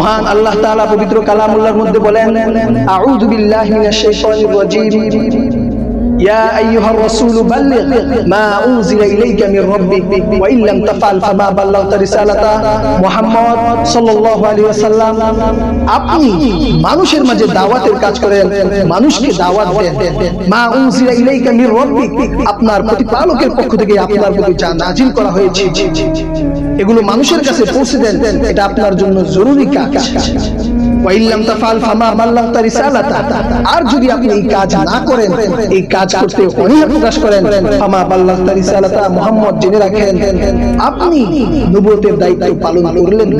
মহান আল্লাহ তাআলা পবিত্র কালামুল্লাহর মধ্যে বলেন আউযু বিল্লাহি মিনাশ يا أيها الرسول بلغ ما أنزل إليك من ربك وإن لم تفعل فما بلغت رسالته محمد صلى الله عليه وسلم আপনি মানুষের মাঝে দাওয়াতের কাজ করেন মানুষকে দাওয়াত দেন মা উনজিলা ইলাইকা মির রাব্বিক আপনার প্রতিপালকের পক্ষ থেকে আপনার প্রতি যা নাজিল করা হয়েছে এগুলো মানুষের কাছে পৌঁছে দেন এটা আপনার জন্য জরুরি কাজ আর যদি আপনি এই কাজ না করেন, এই কাজ করতে অনীহা প্রকাশ করেন, ফামা জেনে রাখেন, আপনি দায়িত্ব পালন করলেন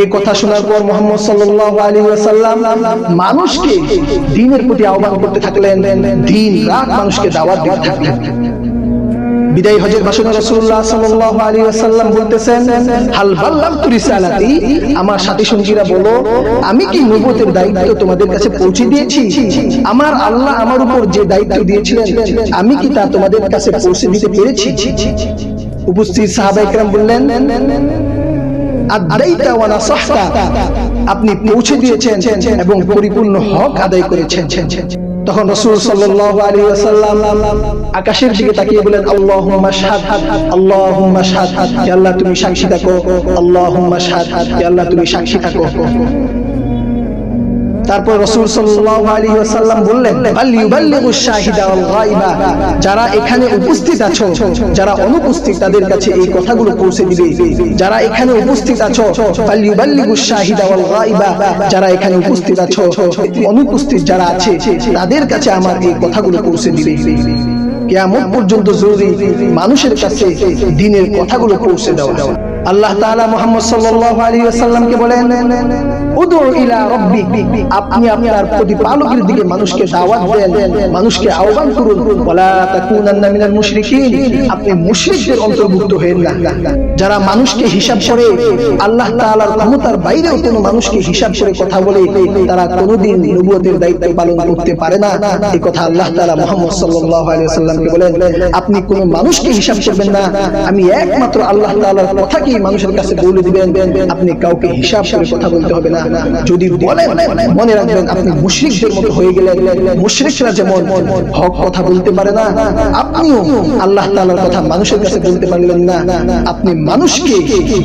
এই কথা শোনার পর মোহাম্মদ সাল্লাল্লাহু মানুষকে দ্বীনের প্রতি আহ্বান করতে থাকলেন, দিন রাত মানুষকে দাওয়াত দিতে থাকলেন। বিদায় হজের ভাষণে রাসূলুল্লাহ সাল্লাল্লাহু আলাইহি ওয়াসাল্লাম বলতেছেন, হাল রিসালাতি? আমার সাথী সঙ্গীরা বলো, আমি কি দায়িত্ব তোমাদের কাছে পৌঁছে দিয়েছি? আমার আল্লাহ আমার উপর যে দায়িত্ব দিয়েছিলেন, আমি কি তা তোমাদের কাছে পৌঁছে দিতে পেরেছি? উপস্থিত সাহাবা একরাম বললেন, আদাইতা ওয়া নাসাহতা। আপনি পৌঁছে দিয়েছেন এবং পরিপূর্ণ হক আদায় করেছেন। তখন রসুল সাল্লাহ আলী আসাল্লাম আকাশের দিকে তাকিয়ে বলেন আল্লাহুম্মা হাত আল্লাহ সাদ হাত আল্লাহ তুমি সাক্ষী থাকো আল্লাহ সাদ হাত আল্লাহ তুমি সাক্ষী থাকো। তারপর রাসূল সাল্লাল্লাহু আলাইহি ওয়াসাল্লাম বললেন যারা এখানে উপস্থিত আছো, যারা অনুপস্থিত তাদের কাছে এই কথাগুলো পৌঁছে দিবে। যারা এখানে উপস্থিত আছো যারা এখানে উপস্থিত আছো, অনুপস্থিত যারা আছে, তাদের কাছে আমার এই কথাগুলো পৌঁছে দিবে। কিয়ামত পর্যন্ত জরুরি মানুষের কাছে দিনের কথাগুলো পৌঁছে দেওয়া। আল্লাহ তাআলা মুহাম্মদ সাল্লাল্লাহু আলাইহি ওয়াসাল্লামকে বলেন উদু ইলা রাব্বিক আপনি আপনার প্রতিপালকের দিকে মানুষকে দাওয়াত দেন, মানুষকে আহ্বান করুন, ওয়ালা তাকুনান্না মিনাল মুশরিকিন। আপনি মুশরিকদের অন্তর্ভুক্ত হয়েন না। যারা মানুষকে হিসাব করে, আল্লাহ তাআলার ক্ষমতার বাইরেও কোনো মানুষকে হিসাব করে কথা বলে, তারা কোনোদিন নবুয়তের দায়িত্ব পালন করতে পারে না। এই কথা আল্লাহ তাআলা মুহাম্মদ সাল্লাল্লাহু আলাইহি ওয়াসাল্লামকে বলেন, আপনি কোনো মানুষকে হিসাব করবেন না। আমি একমাত্র আল্লাহ তাআলার মানুষের কাছে বলে দিবেন, আপনি কাউকে হিসাব করে কথা বলতে হবে না। যদি বলেন, মনে রাখবেন আপনি মুশরিকদের মতো হয়ে মুশরিকরা যেমন হক কথা বলতে পারে না, আপনিও আল্লাহ কথা মানুষের কাছে বলতে পারলেন না। আপনি মানুষকে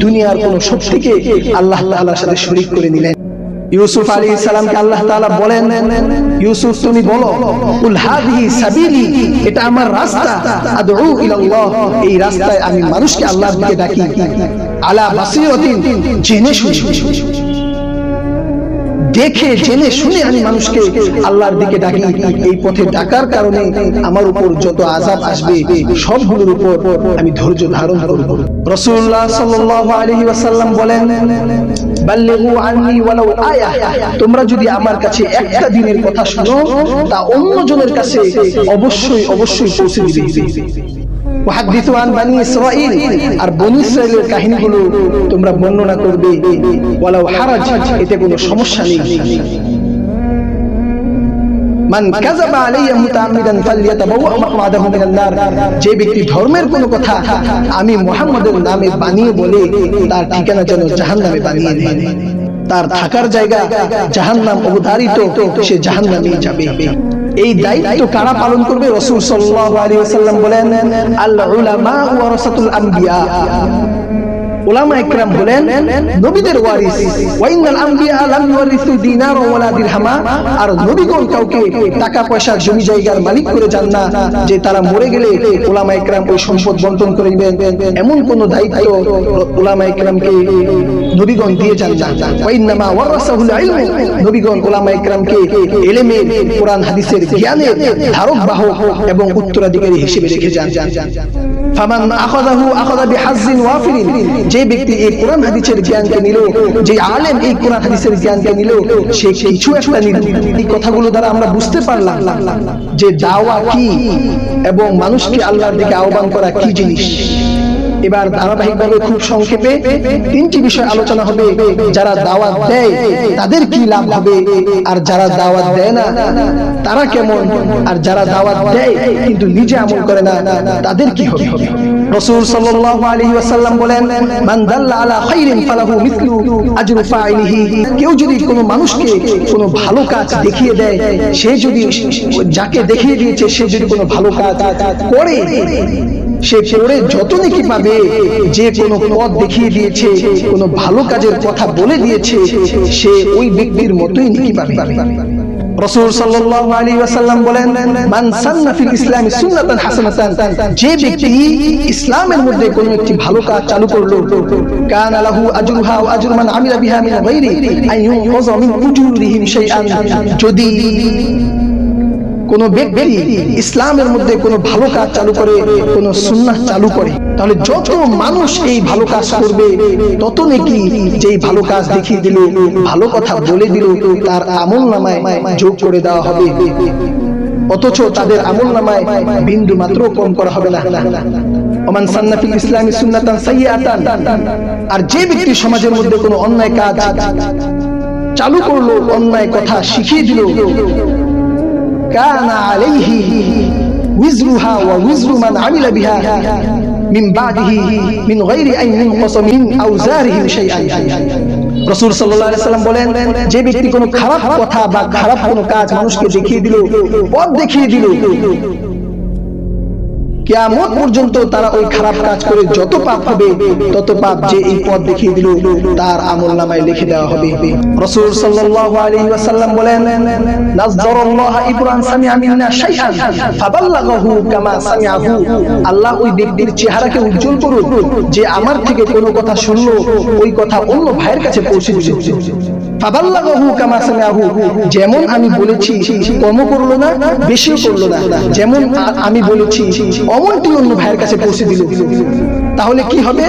দুনিয়ার কোন শক্তিকে আল্লাহ তাআলার সাথে শরীক করে নিলেন ইউসুফ আলী ইসলামকে আল্লাহ তালা বলেন, ইউসুফ, তুমি বলো এটা আমার রাস্তা এই রাস্তায় আমি মানুষকে আল্লাহর দিকে ডাকি। আলা শুনে জেনে শুনে। দেখে, জেনে, শুনে আমি মানুষকে আল্লাহর দিকে ডাকি। এই পথে ডাকার কারণে আমার উপর যত আযাব আসবে, সবগুলোর উপর আমি ধৈর্য ধারণ করব। রাসূলুল্লাহ সাল্লাল্লাহু আলাইহি ওয়াসাল্লাম বলেন, বাল্লিগু আন্নি ওয়ালাউ আয়া। তোমরা যদি আমার কাছে একটা দিনের কথা শোনো, তা অন্যজনের কাছে অবশ্যই অবশ্যই পৌঁছে দিবে। বানি আর বনি কাহিনীগুলো তোমরা বর্ণনা করবে। হারাজ, এতে কোনো সমস্যা নেই। মান যে ব্যক্তি ধর্মের কোনো কথা আমি মুহাম্মাদের নামে বানিয়ে বলে, তার ঠিকানা যেন জাহান্নামে বানিয়ে তার থাকার জায়গা জাহান্নাম অবধারিত, সে জাহান্নামে যাবে। এই দায়িত্ব কারা পালন করবে? রসুল সাল্লাহ আলী আসাল্লাম বলেন আল্লাহ উলামা আম্বিয়া উলামা ইকরাম হলেন নবীদের ওয়ারিস। ওয়াইনাল লাম দিনার দিরহামা আর নবীগণ কাউকে টাকা জমি জায়গার মালিক করে যান না, যে তারা মরে গেলে ইকরাম ওই সম্পদ করে দিবেন এমন কোন দায়িত্ব ইকরামকে নবীগণ দিয়ে যান না। ওয়াইনামা ওয়ারাসাহুল ইলম। নবীগণ ইকরামকে ইলমে কোরআন, হাদিসের জ্ঞানের ধারক বাহক এবং উত্তরাধিকারী হিসেবে রেখে যান। ফামান আখাযাহু আখাযা বিহাজ্জিন ওয়াফিরিন। যে ব্যক্তি এই কোরআন হাদিসের জ্ঞানকে নিল, যে আলেম এই কোরআন হাদিসের জ্ঞানকে নিল, সে কিছু একটা নিল। এই কথাগুলো দ্বারা আমরা বুঝতে পারলাম যে দাওয়া কি এবং মানুষকে আল্লাহর দিকে আহ্বান করা কি জিনিস। এবার ধারাবাহিকভাবে খুব সংক্ষেপে তিনটি বিষয় আলোচনা হবে। যারা দাওয়াত দেয়, তাদের কি লাভ হবে? আর যারা দাওয়াত দেয় না, তারা কেমন? আর যারা দাওয়াত দেয়, কিন্তু নিজে আমল করে না, তাদের কি হবে? রসুল সাল্লাল্লাহু আলাইহি ওয়াসাল্লাম বলেন, মান দাল্লা আলা খাইরিন ফালাহু মিসলু আজরু ফাইলিহি। কেউ যদি কোনো মানুষকে কোনো ভালো কাজ দেখিয়ে দেয়, সে যদি যাকে দেখিয়ে দিয়েছে, সে যদি কোনো ভালো কাজ করে সে করে যত নাকি পাবে যে কোনো পথ দেখিয়ে দিয়েছে কোনো ভালো কাজের কথা বলে দিয়েছে সে ওই ব্যক্তির মতোই নাকি পাবে। রসুল সাল্লাল্লাহু আলাইহি ওয়াসাল্লাম বলেন মান সান্না ফিল ইসলামি সুন্নাতান হাসানাতান যে ব্যক্তি ইসলামের মধ্যে কোনো একটি ভালো কাজ চালু করল কানা লাহু আজরুহা ওয়া আজরু মান আমিলা বিহা মিন গায়রি আন ইউনকাযা মিন উজুরিহিম শাইআন যদি কোন ব্যক্তি ইসলামের মধ্যে কোনো ভালো কাজ চালু করে কোনো সুন্নাহ চালু করে তাহলে যত মানুষ এই ভালো কাজ করবে তত নাকি যেই ভালো কাজ দেখিয়ে দিল ভালো কথা বলে দিল তার আমল নামায় যোগ করে দেওয়া হবে। অথচ তাদের আমল নামায় বিন্দু মাত্র কম করা হবে না। ওমান সান্নাফিল ইসলামী সুন্নাতান সাইয়াতান আর যে ব্যক্তি সমাজের মধ্যে কোনো অন্যায় কাজ চালু করল অন্যায় কথা শিখিয়ে দিল كان عليه وزرها ووزر من عمل بها من بعده من غير أن ينقص من أوزارهم شيئا রসুল সাল্লাহ সাল্লাম বলেন যে ব্যক্তি কোনো খারাপ কথা বা খারাপ কোনো কাজ মানুষকে দেখিয়ে দিল পথ দেখিয়ে দিল কেয়ামত পর্যন্ত তারা ওই খারাপ কাজ করে যত পাপ হবে, তত পাপ যে এই পথ দেখিয়ে দিল, তার আমল নামায় লিখে দেওয়া হবে। রাসূল সাল্লাল্লাহু আলাইহি ওয়াসাল্লাম বলেন নাযযারাল্লাহ ইবরান সামিআ মিন্না শাইআন, ফাবাল্লাগাহু কামা সামিআহু। আল্লাহ ওই ব্যক্তির চেহারাকে উজ্জ্বল করুন যে আমার থেকে কোনো কথা শুনলো, ওই কথা অন্য ভাইয়ের কাছে পৌঁছে দিল ফাবাল্লাগাহু কামা সামিআহু যেমন আমি বলেছি কর্ম করল না, বেশিও করল না। যেমন আমি বলেছি, অমনটি অন্য ভাইয়ের কাছে পৌঁছে দিল। তাহলে কি হবে?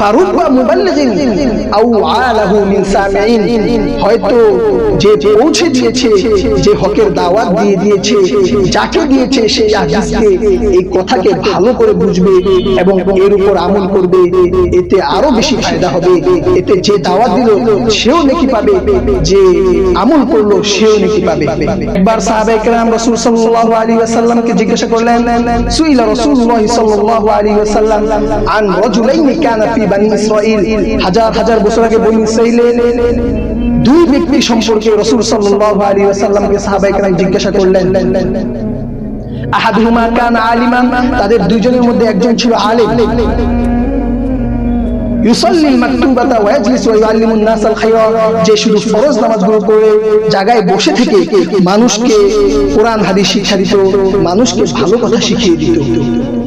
ফারুক বা মুবাল্লিগিন আও আলাহু মিন সামিইন হয়তো যে পৌঁছে দিয়েছে, যে হকের দাওয়াত দিয়ে দিয়েছে, যাকে দিয়েছে সেই হাদিসকে এই কথাকে ভালো করে বুঝবে এবং এর উপর আমল করবে। এতে আরও বেশি ফায়দা হবে। এতে যে দাওয়াত দিল, সেও নেকি পাবে। যে আমল করল, সেও নেকি পাবে। একবার সাহাবায়ে কেরাম রাসূল সাল্লাল্লাহু আলাইহি ওয়াসাল্লামকে জিজ্ঞাসা করলেন, সুইলা রাসূলুল্লাহ সাল্লাল্লাহু আলাইহি ওয়াসাল্লাম আন রাজুলাইনি কানা ফি বানি হাজার হাজার বছর আগে বনি দুই ব্যক্তি সম্পর্কে রাসূল সাল্লাল্লাহু আলাইহি ওয়াসাল্লামকে সাহাবায়ে কেরাম জিজ্ঞাসা করলেন, আহাদুহুমা কানা আলিমান? তাদের দুইজনের মধ্যে একজন ছিল আলেম। ইউসাল্লি মাকতুবাতা ওয়া ওয়া ইউআল্লিমুন যে শুধু ফরজ নামাজগুলো করে জায়গায় বসে থেকে মানুষকে কোরআন, হাদিস শিক্ষা দিত, মানুষকে ভালো কথা শিখিয়ে দিত।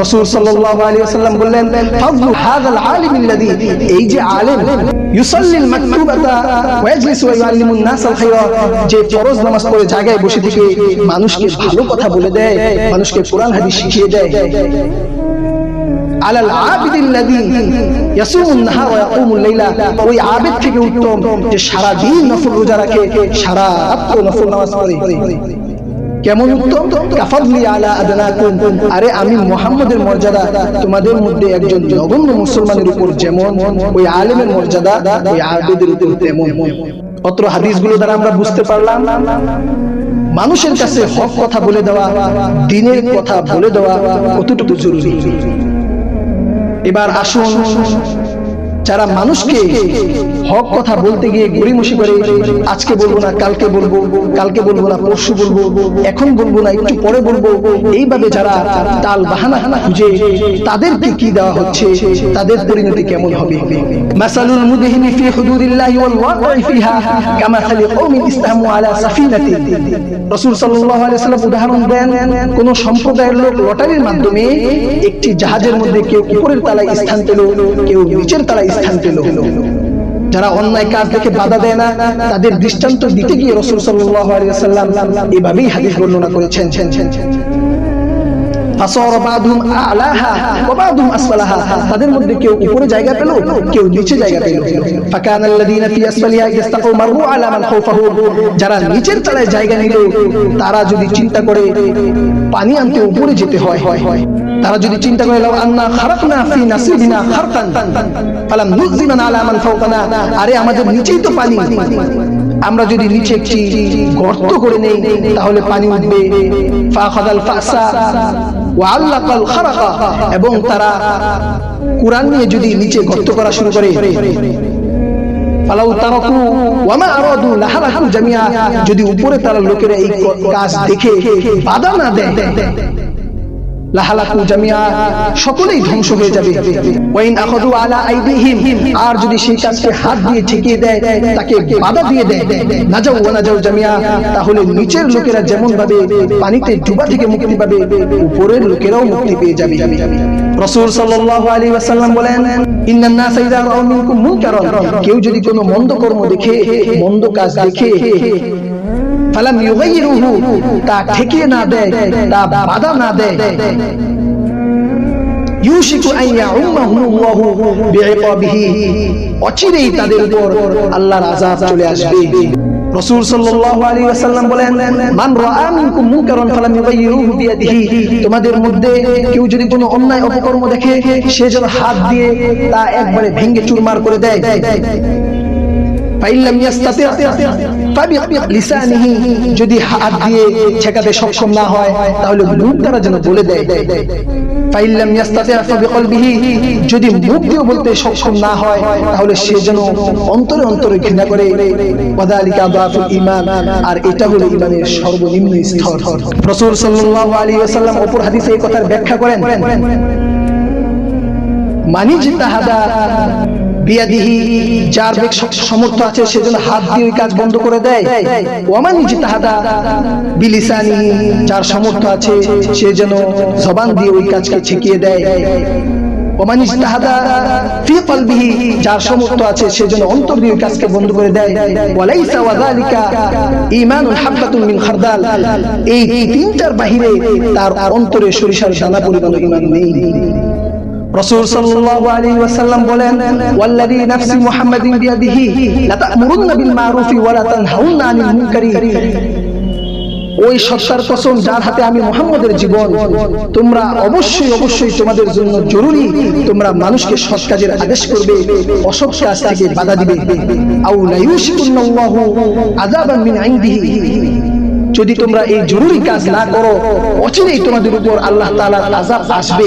রাসূল সাল্লাল্লাহু আলাইহি ওয়াসাল্লাম বললেন আলিম এই যে আলেম, ইউসাল্লিল মাকতুবাতা ওয়া খায়রা যে ফরজ নামাজ পড়ে জায়গায় বসে থেকে মানুষকে ভালো কথা বলে দেয়, মানুষকে হাদিস শিখিয়ে দেয়। আলাল ইয়াসুমুন নাহার ওয়া ইয়াকুমুল লাইলা, ওই আবেদ থেকে উত্তম যে সারা দিন নফল রোজা রাখে, সারা রাত্র নফল নামাজ পড়ে। কেমন উত্তম? কাফাদলি আলা আদনাকুম। আরে আমি মুহাম্মদের মর্যাদা, তোমাদের মধ্যে একজন নগণ্য মুসলমানের উপর যেমন, ওই আলেমের মর্যাদা, ওই আবেদের উপর তেমন। অত্র হাদিসগুলো দ্বারা আমরা বুঝতে পারলাম, মানুষের কাছে হক কথা বলে দেওয়া, দিনের কথা বলে দেওয়া কতটুকু জরুরি? এবার আসুন যারা মানুষকে হক কথা বলতে গিয়ে গড়িমসি করে আজকে বলব না কালকে বলব কালকে বলব না পরশু বলব এখন বলব না একটু পরে বলব এইভাবে যারা তাল বাহানা খুঁজে তাদেরকে কি দেওয়া হচ্ছে তাদের পরিণতি কেমন হবে? মাসালুল মুদহিনি ফি হুদুদিল্লাহি ওয়াল ফিহা কামাসালি কওমিন ইসতামু আলা সাফিনাতি রাসূল সাল্লাল্লাহু আলাইহি ওয়াসাল্লাম উদাহরণ দেন কোন সম্প্রদায়ের লোক লটারির মাধ্যমে একটি জাহাজের মধ্যে কেউ উপরের তলায় স্থান পেল কেউ নিচের তলায় স্থান পেল যারা অন্যায় কাজ দেখে বাধা দেয় না, তাদের দৃষ্টান্ত দিতে গিয়ে রসুল সাল্লাল্লাহু আলাইহি ওয়াসাল্লাম এভাবেই হাদিস বর্ণনা করেছেন। তাদের মধ্যে কেউ উপরে জায়গা পেল, কেউ নিচে জায়গা পেল। যারা নিচের তলায় জায়গা নিল, তারা যদি চিন্তা করে পানি আনতে উপরে যেতে হয় হয়। তারা যদি চিন্তা করে লাও আন্না খারাকনা ফি নাসিবিনা খারকান, ফালাম নুযিমান আলা মান ফাওকানা আরে আমাদের নিচেই তো পানি। আমরা যদি নিচে একটি গর্ত করে নেই, তাহলে পানি উঠবে। ফাখাদাল ফাসা ওয়া আল্লাকাল খারাকা। এবং তারা কোরআন নিয়ে যদি নিচে গর্ত করা শুরু করে যদি উপরে তারা লোকেরা এই কাজ দেখে বাধা না দেয় সকলেই ধ্বংস হয়ে যাবে। ওয়াইন আলা আইদিহিম, আর যদি সেই হাত দিয়ে ঠেকিয়ে দেয়, তাকে বাধা দিয়ে দেয়। জামিয়া, তাহলে নিচের লোকেরা যেমন ভাবে পানিতে ডুবা থেকে মুক্তি পাবে, উপরের লোকেরাও মুক্তি পেয়ে যাবে। রাসূল সাল্লাল্লাহু আলাইহি ওয়াসাল্লাম বলেন নাস ইযা রাউ মিনকুম কেউ যদি কোনো মন্দ কর্ম দেখে, মন্দ কাজ দেখে ফালাম ইউগাইরুহু, তা ঠেকিয়ে না দেয়, তা বাধা না দেয়। ইউশিকু আন ইয়াউম্মাহুমুল্লাহু বিইকাবিহি অচিরেই তাদের উপর আল্লাহর আযাব চলে আসবে। রাসূল সাল্লাল্লাহু আলাইহি ওয়াসাল্লাম বলেন, মান রাআ মিনকুম মুনকারান ফালাম ইউগাইরুহু বিয়াদিহি তোমাদের মধ্যে কেউ যদি কোনো অন্যায় অপকর্ম দেখে, সে যেন হাত দিয়ে তা একবারে ভেঙে চুরমার করে দেয়। ফাইল্লাম ইয়াস্তাতি। লিসানিহি যদি হাত দিয়ে ঠেকাতে সক্ষম না হয়, তাহলে মুখ দ্বারা যেন বলে দেয়। ফাইল্লাম যদি মুখ দিয়ে বলতে সক্ষম না হয়, তাহলে সে যেন অন্তরে অন্তরে ঘৃণা করে। ওয়াদালিকা দাফুল ঈমান। আর এটা হলো ঈমানের সর্বনিম্ন স্তর। রাসূল সাল্লাল্লাহু আলাইহি ওয়াসাল্লাম অপর হাদিসে এই কথার ব্যাখ্যা করেন। মানিজ তাহাদা বিয়াদিহি যার বেগ সমর্থ আছে সেজন্য হাত দিয়ে ওই কাজ বন্ধ করে দেয়। ওয়ামান জিতাহাদা বিলিসানি, যার সমর্থ আছে, সে যেন জবান দিয়ে ওই কাজকে ছেকিয়ে দেয়। ওমান যার সমর্থ আছে, সে যেন অন্তর দিয়ে কাজকে বন্ধ করে দেয়। এই তিনটার বাহিরে তার অন্তরে সরিষার দানা পরিমাণ ঈমান নেই। রাসূল সাল্লাল্লাহু আলাইহি ওয়াসাল্লাম বলেন, ওয়াল্লাযী নাফসি মুহাম্মাদিন বিয়াদিহি লা তা'মুরুন্না বিল মারুফি ওয়া লা তানহাউন্না আনিল মুনকারি। ওই সত্তার কসম যার হাতে আমি মুহাম্মদের জীবন, তোমরা অবশ্যই অবশ্যই তোমাদের জন্য জরুরি, তোমরা মানুষকে সৎ কাজের আদেশ করবে অসৎ কাজ থেকে বাধা দিবে। আউ লা ইউশিকুন্নাল্লাহু আযাবান মিন ইনদিহি যদি তোমরা এই জরুরি কাজ না করো, অচিরেই তোমাদের উপর আল্লাহ তাআলার আযাব আসবে।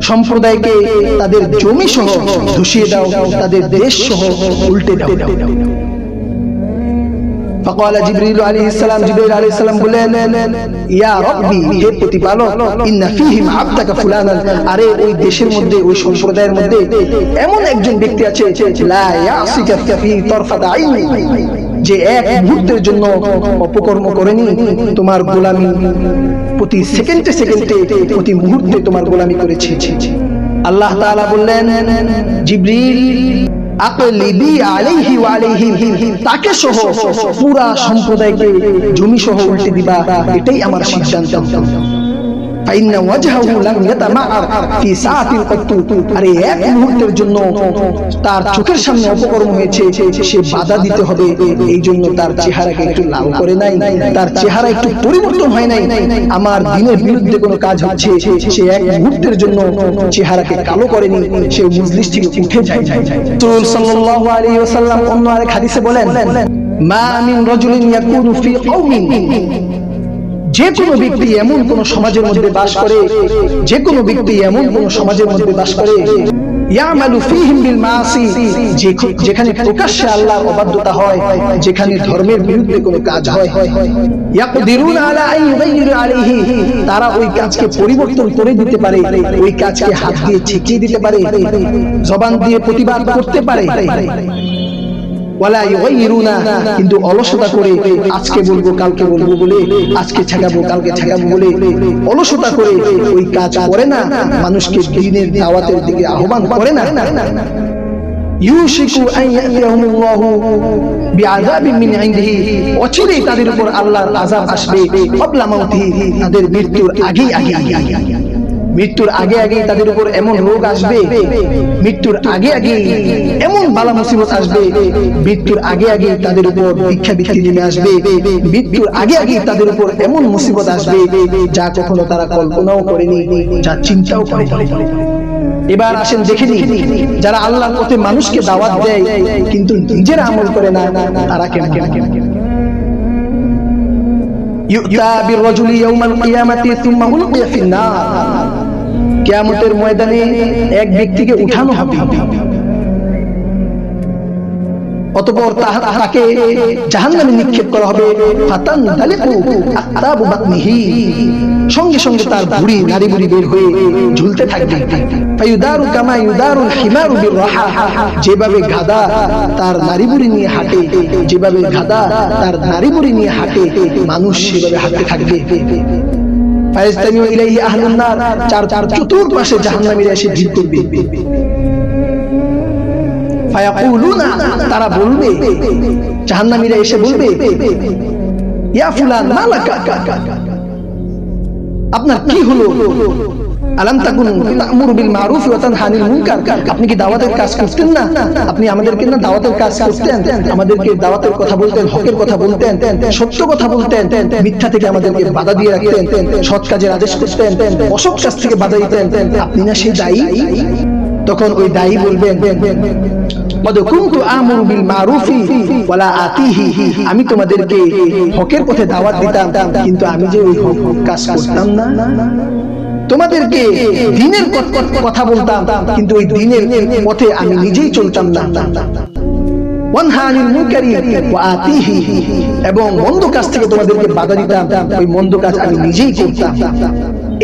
সম্প্রদায়কে তাদের জমি সহ ধসিয়ে দাও তাদের দেশ সহ উল্টে দাও فقال جبريل عليه السلام جبريل عليه السلام বলেন ইয়া রব্বি হে প্রতিপালক ইন্না ফীহিম আবদাকা ফুলানান আরে ওই দেশের মধ্যে ওই সম্প্রদায়ের মধ্যে এমন একজন ব্যক্তি আছে লা ইয়াসিকা ফি তরফাত আইনি যে এক মুহূর্তের জন্য অপকর্ম করেনি তোমার গোলামি প্রতি সেকেন্ডে সেকেন্ডে প্রতি মুহূর্তে তোমার গোলামি করেছি। আল্লাহ তাআলা বললেন, জিবরিল আকলিবি আলাইহি ওয়া আলাইহি তাকে সহ পুরা সম্প্রদায়কে জমি সহ উল্টে দিবা, এটাই আমার সিদ্ধান্ত। ফাইন্না ওয়াজহাহু লাম ইয়াতামাআর ফি সাআতিন কত্তু আরে এক মুহূর্তের জন্য তার চোখের সামনে অপকর্ম হয়েছে, সে বাধা দিতে হবে। এই জন্য তার চেহারাকে একটু লাল করে নাই। তার চেহারা একটু পরিবর্তন হয় নাই। আমার দিনের বিরুদ্ধে কোনো কাজ হচ্ছে, সে এক মুহূর্তের জন্য চেহারাকে কালো করেনি সে মজলিস থেকে উঠে যায়। রাসূল সাল্লাল্লাহু আলাইহি ওয়াসাল্লাম অন্য আরেক হাদিসে বলেন, মা মিন রাজুলিন ইয়াকুনু ফি কওমিন। যে কোনো ব্যক্তি এমন কোন সমাজের মধ্যে বাস করে যে কোনো ব্যক্তি এমন কোন সমাজের মধ্যে বাস করে ইয়ামালু ফীহিম বিল মাসি যেখানে প্রকাশ্যে আল্লাহর অবাধ্যতা হয় যেখানে ধর্মের বিরুদ্ধে কোনো কাজ হয়। ইয়াকদিরুন আলা আন ইউগাইয়িরু আলাইহি তারা ওই কাজকে পরিবর্তন করে দিতে পারে ওই কাজকে হাত দিয়ে ছেঁকিয়ে দিতে পারে জবান দিয়ে প্রতিবাদ করতে পারে। ওয়ালা ইউগাইয়িরুনা, কিন্তু অলসতা করে আজকে বলব, কালকে বলব বলে, আজকে ছেগাবো কালকে ছেগাবো বলে অলসতা করে ওই কাজ করে না, মানুষকে দ্বীনের দাওয়াতের দিকে আহ্বান করে না। ইউশিকু আন ইয়াতিয়াহুমুল্লাহু বিআযাবিন মিন ইনদিহি, অচিরেই তাদের উপর আল্লাহর আযাব আসবে ক্বাবলা মাউতিহি, তাদের মৃত্যুর আগে আগে আগে আগে মৃত্যুর আগে আগে তাদের উপর এমন রোগ আসবে, মৃত্যুর আগে আগে এমন বালা মুসিবত আসবে, মৃত্যুর আগে আগে তাদের উপর ভিক্ষা ভিক্ষা নেমে আসবে, মৃত্যুর আগে আগে তাদের উপর এমন মুসিবত আসবে যা কখনো তারা কল্পনাও করেনি, যা চিন্তাও করেনি। এবার আসেন দেখে যারা আল্লাহর পথে মানুষকে দাওয়াত দেয়, কিন্তু নিজেরা আমল করে না, তারা কেন কেন কেন কেন কিয়ামতের ময়দানে এক ব্যক্তিকে উঠানো হবে। অতঃপর তাকে জাহান্নামে নিক্ষেপ করা হবে। ফাতান দালিকু আত্তাবু বাতনিহি। সঙ্গে সঙ্গে তার ভুঁড়ি নারী বুড়ি বের হয়ে ঝুলতে থাকবে। ফায়ুদারু কামা ইউদারুল হিমারু বিররাহা যেভাবে গাদা তার নারী বুড়ি নিয়ে হাঁটে, যেভাবে গাদা তার নারী বুড়ি নিয়ে হাঁটে, মানুষ সেভাবে হাঁটতে থাকবে। ফায়াস্তামিউ ইলাইহি আহলুন নার। চার চার চতুর্পাশে জাহান্নামীরা এসে ভিড় করবে। তারা বলবে, জাহান্নামীরা এসে বলবে আপনার কি হলো? আপনি কি দাওয়াতের কাজ করতেন না? আপনি আমাদেরকে না দাওয়াতের কাজ করতেন? আমাদেরকে দাওয়াতের কথা বলতেন, হকের কথা বলতেন, সত্য কথা বলতেন, মিথ্যা থেকে আমাদেরকে বাধা দিয়ে রাখতেন, সৎ কাজের আদেশ করতেন, অসৎ কাজ থেকে বাধা দিতেন। আপনি না সেই দায়ী? তখন ওই দায়ী বলবেন আমি তোমাদেরকে হকের পথে দাওয়াত দিতাম, কিন্তু আমি যে ওই হক কাজ করতাম না। তোমাদেরকে দিনের কথা বলতাম, কিন্তু ওই দিনের পথে আমি নিজেই চলতাম না। এবং মন্দ কাজ থেকে তোমাদেরকে বাধা দিতাম, ওই মন্দ কাজ আমি নিজেই করতাম।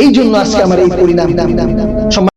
এই জন্য আজকে আমার এই পরিণাম।